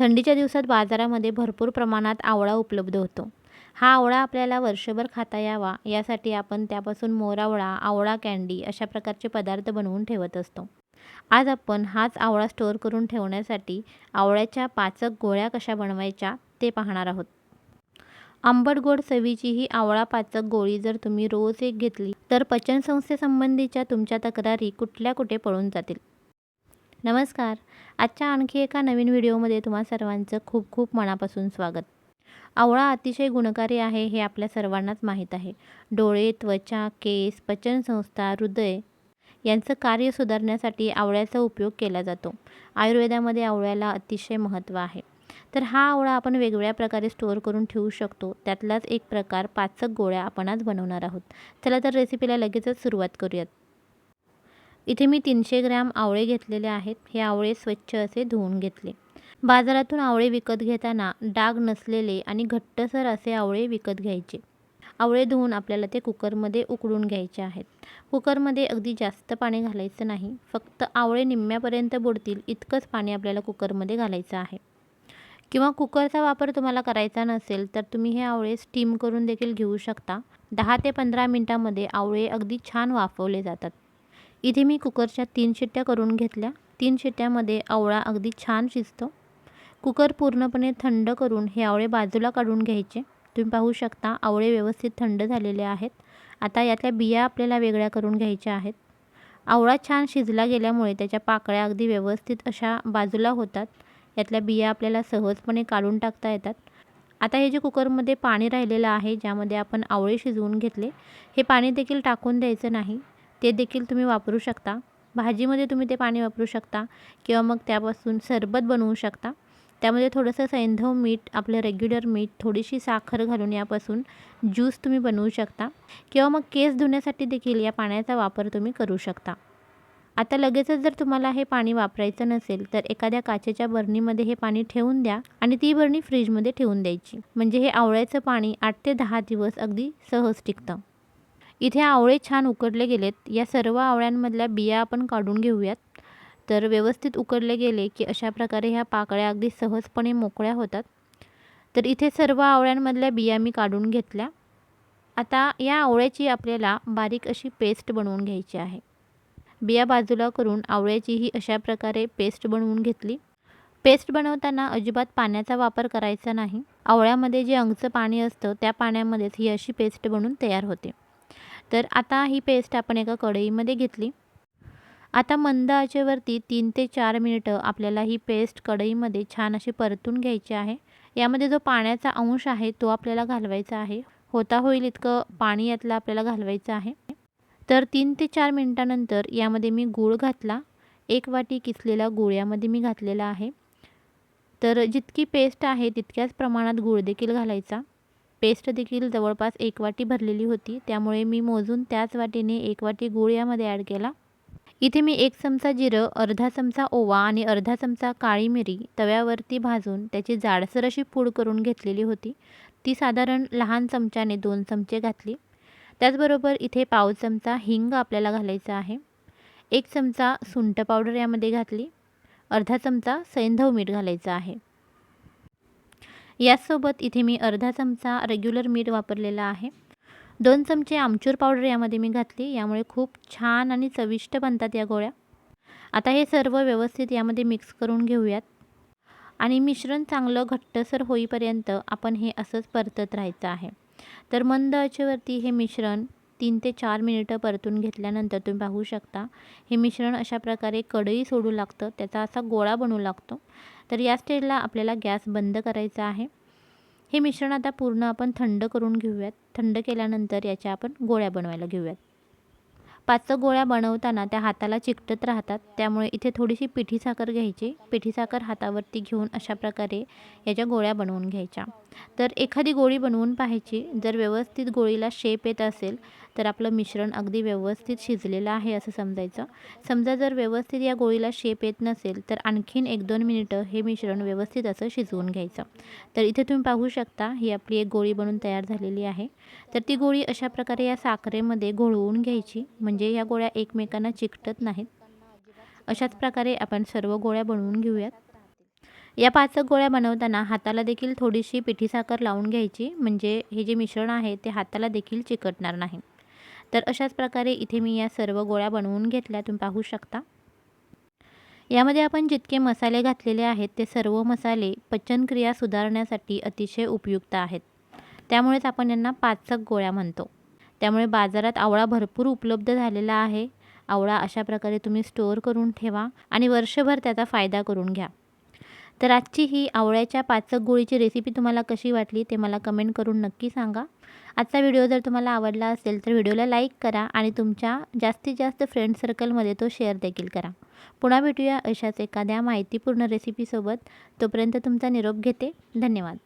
थंडीच्या दिवसात बाजारामध्ये भरपूर प्रमाणात आवळा उपलब्ध होतो. हा आवळा आपल्याला वर्षभर खाता यावा यासाठी आपण त्यापासून मोरावळा आवळा कँडी अशा प्रकारचे पदार्थ बनवून ठेवत असतो. आज आपण हाच आवळा स्टोअर करून ठेवण्यासाठी आवळ्याच्या पाचक गोळ्या कशा बनवायच्या ते पाहणार आहोत. आंबट गोड चवीची ही आवळा पाचक गोळी जर तुम्ही रोज एक घेतली तर पचनसंस्थेसंबंधीच्या तुमच्या तक्रारी कुठल्या कुठे पळून जातील? नमस्कार. आजच्या आणखी एका नवीन व्हिडिओमध्ये तुम्हा सर्वांचं खूप खूप मनापासून स्वागत. आवळा अतिशय गुणकारी आहे हे आपल्या सर्वांनाच माहीत आहे. डोळे त्वचा केस पचनसंस्था हृदय यांचं कार्य सुधारण्यासाठी आवळ्याचा उपयोग केला जातो. आयुर्वेदामध्ये आवळ्याला अतिशय महत्त्व आहे. तर हा आवळा आपण वेगवेगळ्या प्रकारे स्टोअर करून ठेवू शकतो. त्यातलाच एक प्रकार पाचक गोळ्या आपण आज बनवणार आहोत. चला तर रेसिपीला लगेचच सुरुवात करूयात. इथे मी तीनशे ग्रॅम आवळे घेतलेले आहेत. हे आवळे स्वच्छ असे धुवून घेतले. बाजारातून आवळे विकत घेताना डाग नसलेले आणि घट्टसर असे आवळे विकत घ्यायचे. आवळे धुवून आपल्याला ते कुकरमध्ये उकळून घ्यायचे आहेत. कुकरमध्ये अगदी जास्त पाणी घालायचं नाही. फक्त आवळे निम्म्यापर्यंत बुडतील इतकंच पाणी आपल्याला कुकरमध्ये घालायचं आहे. किंवा कुकरचा वापर तुम्हाला करायचा नसेल तर तुम्ही हे आवळे स्टीम करून देखील घेऊ शकता. दहा ते पंधरा मिनटामध्ये आवळे अगदी छान वाफवले जातात. इथे मी कुकरच्या तीन शिट्ट्या करून घेतल्या. तीन शिट्ट्यामध्ये आवळा अगदी छान शिजतो. कुकर पूर्णपणे थंड करून हे आवळे बाजूला काढून घ्यायचे. तुम्ही पाहू शकता आवळे व्यवस्थित थंड झालेले आहेत. आता यातल्या बिया आपल्याला वेगळ्या करून घ्यायच्या आहेत. आवळा छान शिजला गेल्यामुळे त्याच्या पाकळ्या अगदी व्यवस्थित अशा बाजूला होतात. यातल्या बिया आपल्याला सहजपणे काढून टाकता येतात. आता हे जे कुकरमध्ये पाणी राहिलेलं आहे ज्यामध्ये आपण आवळे शिजवून घेतले हे पाणी देखील टाकून द्यायचं नाही. ते देखील तुम्ही वापरू शकता. भाजीमध्ये तुम्ही ते पाणी वापरू शकता किंवा मग त्यापासून सरबत बनवू शकता. त्यामध्ये थोडंसं सैंधव मीठ आपलं रेग्युलर मीठ थोडीशी साखर घालून यापासून ज्यूस तुम्ही बनवू शकता किंवा मग केस धुण्यासाठी देखील या पाण्याचा वापर तुम्ही करू शकता. आता लगेचच जर तुम्हाला हे पाणी वापरायचं नसेल तर एखाद्या काचेच्या बरणीमध्ये हे पाणी ठेवून द्या आणि ती बरणी फ्रीजमध्ये ठेवून द्यायची. म्हणजे हे आवळ्याचं पाणी आठ ते दहा दिवस अगदी सहज टिकतं. इथे आवळे छान उकडले गेलेत. या सर्व आवळ्यांमधल्या बिया आपण काढून घेऊयात. तर व्यवस्थित उकडले गेले की अशा प्रकारे ह्या पाकळ्या अगदी सहजपणे मोकळ्या होतात. तर इथे सर्व आवळ्यांमधल्या बिया मी काढून घेतल्या. आता या आवळ्याची आपल्याला बारीक अशी पेस्ट बनवून घ्यायची आहे. बिया बाजूला करून आवळ्याची ही अशा प्रकारे पेस्ट बनवून घेतली. पेस्ट बनवताना अजिबात पाण्याचा वापर करायचा नाही. आवळ्यामध्ये जे अंगचं पाणी असतं त्या पाण्यामध्येच ही अशी पेस्ट बनवून तयार होते. तर आता ही पेस्ट आपण एका कढईमध्ये घेतली. आता मंद आचेवरती तीन ते चार मिनिटं आपल्याला ही पेस्ट कढईमध्ये छान अशी परतून घ्यायची आहे. यामध्ये जो पाण्याचा अंश आहे तो आपल्याला घालवायचा आहे. होता होईल इतकं पाणी यातलं आपल्याला घालवायचं आहे. तर तीन ते चार मिनटानंतर यामध्ये मी गूळ घातला. एक वाटी किसलेला गूळ यामध्ये मी घातलेला आहे. तर जितकी पेस्ट आहे तितक्याच प्रमाणात गूळ देखील घालायचा. पेस्ट देखील जवळपास एक वाटी भरलेली होती. त्यामुळे मी मोजून त्याच वाटीने एक वाटी गूळ यामध्ये ॲड केला. इथे मी एक चमचा जिरं अर्धा चमचा ओवा आणि अर्धा चमचा काळी मिरी तव्यावरती भाजून त्याची जाडसर अशी पूड करून घेतलेली होती. ती साधारण लहान चमच्याने दोन चमचे घातली. त्याचबरोबर इथे पाव चमचा हिंग आपल्याला घालायचा आहे. एक चमचा सुंठ पावडर यामध्ये घातली. अर्धा चमचा सैंधव मीठ घालायचं आहे. याचसोबत इथे मी अर्धा चमचा रेग्युलर मीठ वापरलेला आहे. दोन चमचे आमचूर पावडर यामध्ये मी घातली यामुळे खूप छान आणि चविष्ट बनतात या गोळ्या. आता हे सर्व व्यवस्थित यामध्ये मिक्स करून घेऊयात. आणि मिश्रण चांगलं घट्टसर होईपर्यंत आपण हे असंच परतत राहायचं आहे. तर मंद आचेवरती हे मिश्रण तीन ते चार मिनिटं परतून घेतल्यानंतर तुम्ही पाहू शकता. हे मिश्रण अशा प्रकारे कढई सोडू लागतं. त्याचा असा गोळा बनू लागतो. तर या स्टेजला आपल्याला गॅस बंद करायचा आहे. हे मिश्रण आता पूर्ण आपण थंड करून घेऊयात. थंड केल्यानंतर याच्या आपण गोळ्या बनवायला घेऊयात. पाच गोळ्या बनवताना त्या हाताला चिकटत राहतात. त्यामुळे इथे थोडीशी पिठी साखर घ्यायची. पिठी साखर हातावरती घेऊन अशा प्रकारे याच्या गोळ्या बनवून घ्यायच्या. तर एखादी गोळी बनवून पाहायची. जर व्यवस्थित गोळीला शेप येत असेल तर आपलं मिश्रण अगदी व्यवस्थित शिजलेलं आहे असं समजायचं. समजा जर व्यवस्थित या गोळीला शेप येत नसेल तर आणखीन एक दोन मिनिटं हे मिश्रण व्यवस्थित असं शिजवून घ्यायचं. तर इथे तुम्ही पाहू शकता ही आपली एक गोळी बनून तयार झालेली आहे. तर ती गोळी अशा प्रकारे या साखरेमध्ये घोळवून घ्यायची. म्हणजे या गोळ्या एकमेकांना चिकटत नाहीत. अशाच प्रकारे आपण सर्व गोळ्या बनवून घेऊयात. या पाचक गोळ्या बनवताना हाताला देखील थोडीशी पिठी साखर लावून घ्यायची. म्हणजे हे जे मिश्रण आहे ते हाताला देखील चिकटणार नाही. तर अशाच प्रकारे इथे मी या सर्व गोळ्या बनवून घेतल्या. तुम्ही पाहू शकता. यामध्ये आपण जितके मसाले घातलेले आहेत ते सर्व मसाले पचनक्रिया सुधारण्यासाठी अतिशय उपयुक्त आहेत. त्यामुळेच आपण यांना पाचक गोळ्या म्हणतो. त्यामुळे बाजारात आवळा भरपूर उपलब्ध झालेला आहे. आवळा अशा प्रकारे तुम्ही स्टोअर करून ठेवा आणि वर्षभर त्याचा फायदा करून घ्या. तर आजची ही आवळ्याच्या पाचक गोळीची रेसिपी तुम्हाला कशी वाटली ते मला कमेंट करून नक्की सांगा. आजचा व्हिडिओ जर तुम्हाला आवडला असेल तर व्हिडिओला लाईक करा आणि तुमच्या जास्तीत जास्त फ्रेंड सर्कलमध्ये तो शेअर देखील करा. पुन्हा भेटूया अशाच एखाद्या माहितीपूर्ण रेसिपीसोबत तोपर्यंत तुमचा निरोप घेते. धन्यवाद.